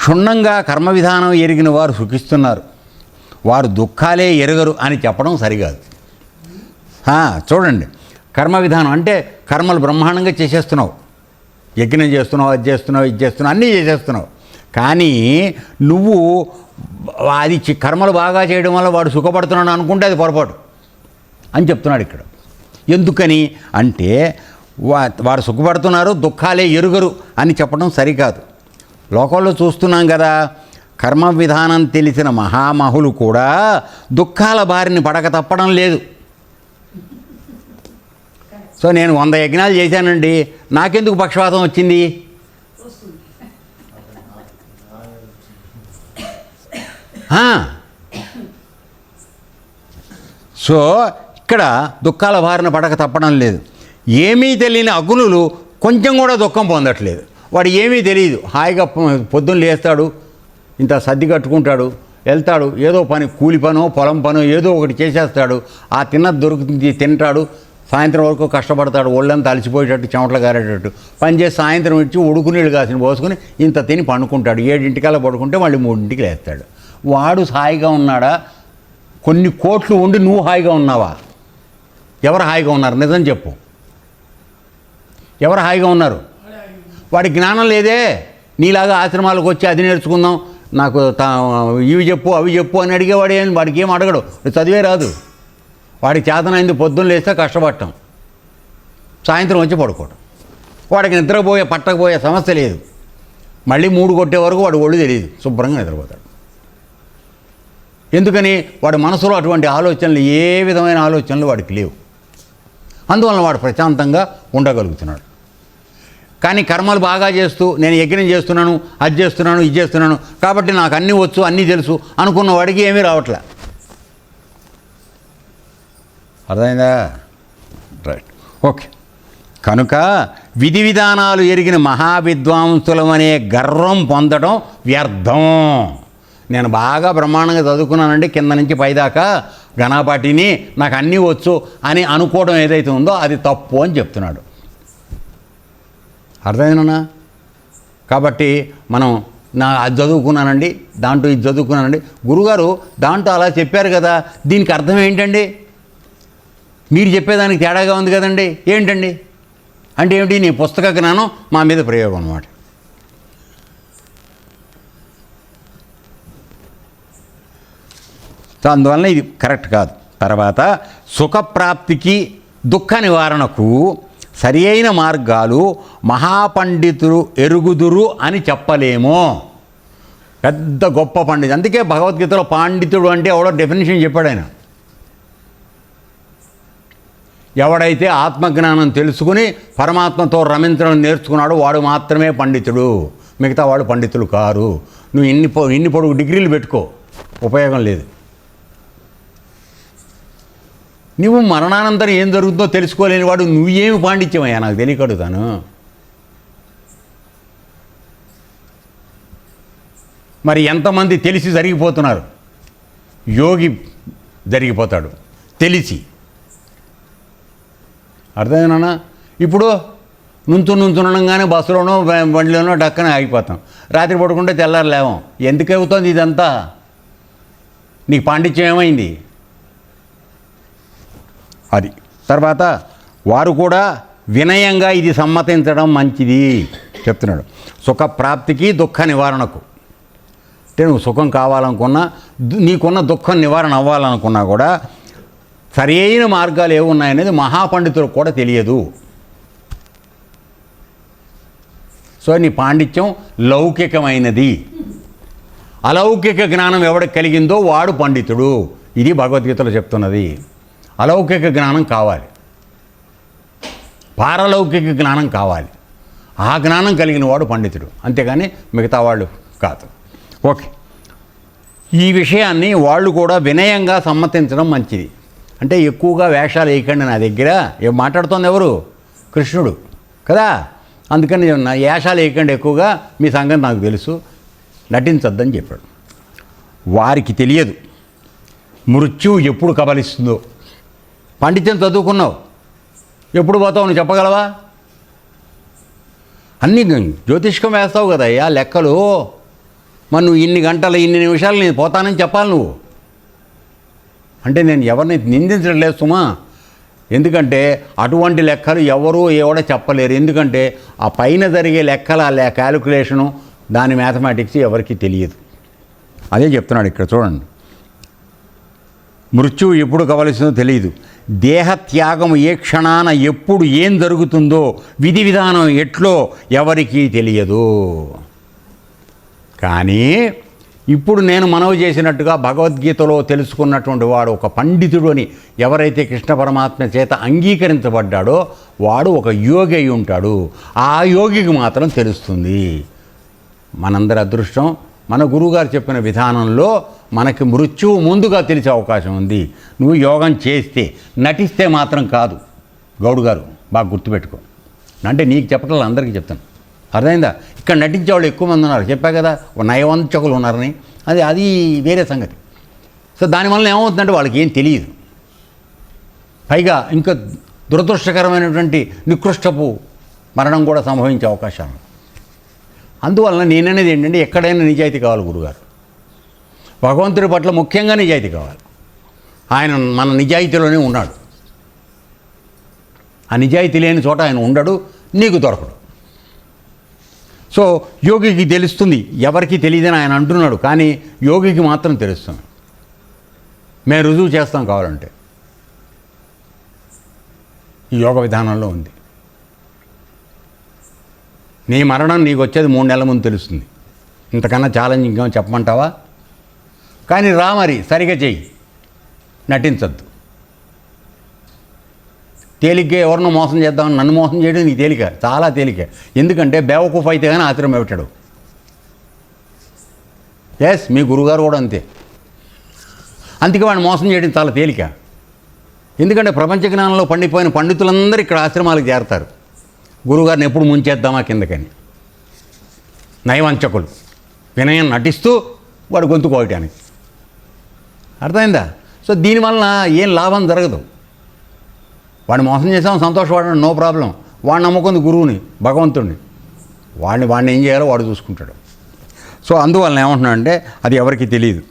క్షుణ్ణంగా కర్మ విధానం ఎరిగిన వారు సుఖిస్తున్నారు. వారు దుఃఖాలే ఎరగరు అని చెప్పడం సరికాదు చూడండి. కర్మ విధానం అంటే కర్మలు బ్రహ్మాండంగా చేసేస్తున్నావు. యజ్ఞం చేస్తున్నావు అది చేస్తున్నావు ఇది చేస్తున్నావు అన్నీ చేసేస్తున్నావు. కానీ నువ్వు అది చి- కర్మలు బాగా చేయడం వల్ల వాడు సుఖపడుతున్నాడు అనుకుంటే అది పొరపాటు అని చెప్తున్నాడు ఇక్కడ. ఎందుకని అంటే వా సుఖపడుతున్నారు దుఃఖాలే ఎరుగరు అని చెప్పడం సరికాదు. లోకంలో చూస్తున్నాం కదా కర్మ విధానం తెలిసిన మహామహులు కూడా దుఃఖాల బారిని పడక తప్పడం లేదు. సో నేను వంద యజ్ఞాలు చేశానండి నాకెందుకు పక్షవాతం వచ్చింది? సో ఇక్కడ దుఃఖాల బారిన పడక తప్పడం లేదు. ఏమీ తెలియని అగులులు కొంచెం కూడా దుఃఖం పొందట్లేదు. వాడు ఏమీ తెలియదు. హాయిగా పొద్దున్న లేస్తాడు ఇంత సర్ది కట్టుకుంటాడు వెళ్తాడు ఏదో పని కూలి పనో పొలం పనో ఏదో ఒకటి చేసేస్తాడు. ఆ తిన్నది దొరుకుతుంది తింటాడు సాయంత్రం వరకు కష్టపడతాడు ఒళ్ళంతా అలసిపోయేటట్టు చెమటలు గారేటట్టు. పని చేసి సాయంత్రం ఇచ్చి ఉడుకు నీళ్ళు కాసిన పోసుకుని ఇంత తిని పండుకుంటాడు. ఏడింటికల్లా పడుకుంటే మళ్ళీ మూడింటికి లేస్తాడు. వాడు హాయిగా ఉన్నాడా? కొన్ని కోట్లు ఉండి నువ్వు హాయిగా ఉన్నావా? ఎవరు హాయిగా ఉన్నారు? నిజం చెప్పు. ఎవరు హాయిగా ఉన్నారు? వాడి జ్ఞానం లేదే. నీలాగా ఆశ్రమాలకు వచ్చి అది నేర్చుకుందాం. నాకు తా ఇవి చెప్పు అవి చెప్పు అని అడిగేవాడు ఏం వాడికి ఏం అడగడు. చదివే రాదు. వాడికి చేతనైంది పొద్దున్న లేస్తే కష్టపడటం. సాయంత్రం వచ్చి పడుకోవడం వాడికి నిద్రపోయే పట్టకపోయే సమస్య లేదు. మళ్ళీ మూడు కొట్టే వరకు వాడు ఒళ్ళు తెలియదు. శుభ్రంగా నిద్రపోతాడు. ఎందుకని? వాడి మనసులో అటువంటి ఆలోచనలు ఏ విధమైన ఆలోచనలు వాడికి లేవు. అందువలన వాడు ప్రశాంతంగా ఉండగలుగుతున్నాడు. కానీ కర్మలు బాగా చేస్తూ నేను యజ్ఞం చేస్తున్నాను అది చేస్తున్నాను ఇది చేస్తున్నాను కాబట్టి నాకు అన్నీ వచ్చు అన్నీ తెలుసు అనుకున్న వాడికి ఏమీ రావట్లే. అర్థమైందా? రైట్ ఓకే కనుక విధి విధానాలు ఎరిగిన మహావిద్వాంసులమనే గర్వం పొందడం వ్యర్థం. నేను బాగా బ్రహ్మాండంగా చదువుకున్నానండి కింద నుంచి పైదాకా గణపాటిని నాకు అన్నీ వచ్చు అని అనుకోవడం ఏదైతే ఉందో అది తప్పు అని చెప్తున్నాడు. అర్థమైందన్నా కాబట్టి మనం నా అది చదువుకున్నానండి దాంట్లో ఇది చదువుకున్నానండి. గురుగారు దాంట్లో అలా చెప్పారు కదా దీనికి అర్థం ఏంటండి? మీరు చెప్పేదానికి తేడాగా ఉంది కదండి ఏంటండి? అంటే ఏమిటి నీ పుస్తక జ్ఞానం మా మీద ప్రయోగం అన్నమాట. సో అందువలన ఇది కరెక్ట్ కాదు. తర్వాత సుఖప్రాప్తికి దుఃఖ నివారణకు సరి అయిన మార్గాలు మహాపండితులు ఎరుగుదురు అని చెప్పలేము. పెద్ద గొప్ప పండితుడు. అందుకే భగవద్గీతలో పాండితుడు అంటే ఎవడో డెఫినేషన్ చెప్పాడు ఆయన. ఎవడైతే ఆత్మజ్ఞానం తెలుసుకుని పరమాత్మతో రమించడం నేర్చుకున్నాడో వాడు మాత్రమే పండితుడు. మిగతా వాడు పండితులు కారు. నువ్వు ఇన్ని పొ ఇన్ని పొడుగు డిగ్రీలు పెట్టుకో. ఉపయోగం లేదు. నువ్వు మరణానంతరం ఏం జరుగుతుందో తెలుసుకోలేని వాడు నువ్వేమి పాండిత్యమయ్యా? నాకు తెలియకడుగుతాను మరి ఎంతమంది తెలిసి జరిగిపోతున్నారు? యోగి జరిగిపోతాడు. తెలిసి. అర్థమేనా ఇప్పుడు నుంచు నుంచునగానే బస్సులోనో బండిలోనో డక్కన ఆగిపోతాం. రాత్రి పడుకుంటే తెల్లారు లేవం ఎందుకు అవుతుంది ఇదంతా? నీకు పాండిత్యం ఏమైంది? అది. తర్వాత వారు కూడా వినయంగా ఇది సమ్మతించడం మంచిది చెప్తున్నాడు. సుఖ ప్రాప్తికి దుఃఖ నివారణకు. అంటే నువ్వు సుఖం కావాలనుకున్నా దు- నీకున్న దుఃఖం నివారణ అవ్వాలనుకున్నా కూడా సరి అయిన మార్గాలు ఏమున్నాయనేది మహాపండితులకు కూడా తెలియదు. సో నీ పాండిత్యం లౌకికమైనది. అలౌకిక జ్ఞానం ఎవడికి కలిగిందో వాడు పండితుడు. ఇది భగవద్గీతలో చెప్తున్నది. అలౌకిక జ్ఞానం కావాలి. పారలౌకిక జ్ఞానం కావాలి. ఆ జ్ఞానం కలిగిన వాడు పండితుడు. అంతేగాని మిగతా వాళ్ళు కాదు. ఓకే. ఈ విషయాన్ని వాళ్ళు కూడా వినయంగా సమ్మతించడం మంచిది. అంటే ఎక్కువగా వేషాలు వేయకండి నా దగ్గర. ఏం మాట్లాడుతోంది ఎవరు? కృష్ణుడు. కదా? అందుకని నా వేషాలు వేయకండి ఎక్కువగా. మీ సంగతి నాకు తెలుసు. నటించొద్దని చెప్పాడు. వారికి తెలియదు. మృత్యు ఎప్పుడు కబలిస్తుందో. పండిత్యం చదువుకున్నావు. ఎప్పుడు పోతావు నువ్వు చెప్పగలవా? అన్నీ జ్యోతిష్కం వేస్తావు కదా అయ్యా లెక్కలు. మరి నువ్వు ఇన్ని గంటలు ఇన్ని నిమిషాలు నేను పోతానని చెప్పాలి నువ్వు. అంటే నేను ఎవరిని నిందించడం లేదు సుమా. ఎందుకంటే అటువంటి లెక్కలు ఎవరూ ఎవడ చెప్పలేరు. ఎందుకంటే ఆ పైన జరిగే లెక్కల క్యాలిక్యులేషను దాని మ్యాథమెటిక్స్ ఎవరికి తెలియదు. అదే చెప్తున్నాడు ఇక్కడ చూడండి. మృత్యువు ఎప్పుడు కావలసిందో తెలియదు దేహత్యాగం ఏ క్షణాన ఎప్పుడు ఏం జరుగుతుందో విధి విధానం ఎట్లో ఎవరికీ తెలియదు. కానీ ఇప్పుడు నేను మనవి చేసినట్టుగా భగవద్గీతలో తెలుసుకున్నటువంటి వాడు ఒక పండితుడు అని ఎవరైతే కృష్ణ పరమాత్మ చేత అంగీకరించబడ్డాడో వాడు ఒక యోగి అయి ఉంటాడు. ఆ యోగికి మాత్రం తెలుస్తుంది. మనందరి అదృష్టం మన గురువుగారు చెప్పిన విధానంలో మనకి మృత్యువు ముందుగా తెలిసే అవకాశం ఉంది. నువ్వు యోగం చేస్తే నటిస్తే మాత్రం కాదు. గౌడు గారు బాగా గుర్తుపెట్టుకో. అంటే నీకు చెప్పటం అందరికీ చెప్తాను. అర్థమైందా? ఇక్కడ నటించే వాళ్ళు ఎక్కువ మంది ఉన్నారు. చెప్పా కదా ఓ నయవంచకులు ఉన్నారని. అది అది వేరే సంగతి. సో దానివల్ల ఏమవుతుందంటే వాళ్ళకి ఏం తెలియదు. పైగా ఇంకా దురదృష్టకరమైనటువంటి నికృష్టపు మరణం కూడా సంభవించే అవకాశాలు. అందువలన నేననేది ఏంటంటే ఎక్కడైనా నిజాయితీ కావాలి గురుగారు. భగవంతుడి పట్ల ముఖ్యంగా నిజాయితీ కావాలి. ఆయన మన నిజాయితీలోనే ఉన్నాడు. ఆ నిజాయితీ లేని చోట ఆయన ఉండడు నీకు దొరకడు. సో యోగికి తెలుస్తుంది ఎవరికి తెలియదని ఆయన అంటున్నాడు కానీ యోగికి మాత్రం తెలుస్తుంది. మేము రుజువు చేస్తాం కావాలంటే. ఈ యోగ విధానంలో ఉంది. నీ మరణం నీకు వచ్చేది మూడు నెలల ముందు తెలుస్తుంది. ఇంతకన్నా ఛాలెంజ్ ఇంకేమో చెప్పమంటావా? కానీ రా మరి సరిగా చెయ్యి. నటించద్దు. తేలిగ్గా ఎవరినో మోసం చేద్దామని నన్ను మోసం చేయడం నీకు తేలిక? చాలా తేలిక. ఎందుకంటే బేవకూఫ్ అయితే కానీ ఆశ్రమం పెట్టాడు ఎస్ మీ గురుగారు కూడా అంతే. అందుకే వాడిని మోసం చేయడం చాలా తేలిక. ఎందుకంటే ప్రపంచ జ్ఞానంలో పండిపోయిన పండితులందరూ ఇక్కడ ఆశ్రమాలకు చేరతారు. గురుగారిని ఎప్పుడు ముంచేద్దామా కిందకని. నయవంచకులు. వినయం నటిస్తూ వాడు గొంతు కోయటానికి. అర్థమైందా? సో దీనివలన ఏం లాభం జరగదు. వాడిని మోసం చేసాం సంతోషపడడం నో ప్రాబ్లం. వాడిని నమ్ముకుంది గురువుని భగవంతుడిని. వాడిని వాడిని ఏం చేయాలో వాడు చూసుకుంటాడు. సో అందువలన ఏమంటున్నా అంటే అది ఎవరికి తెలియదు.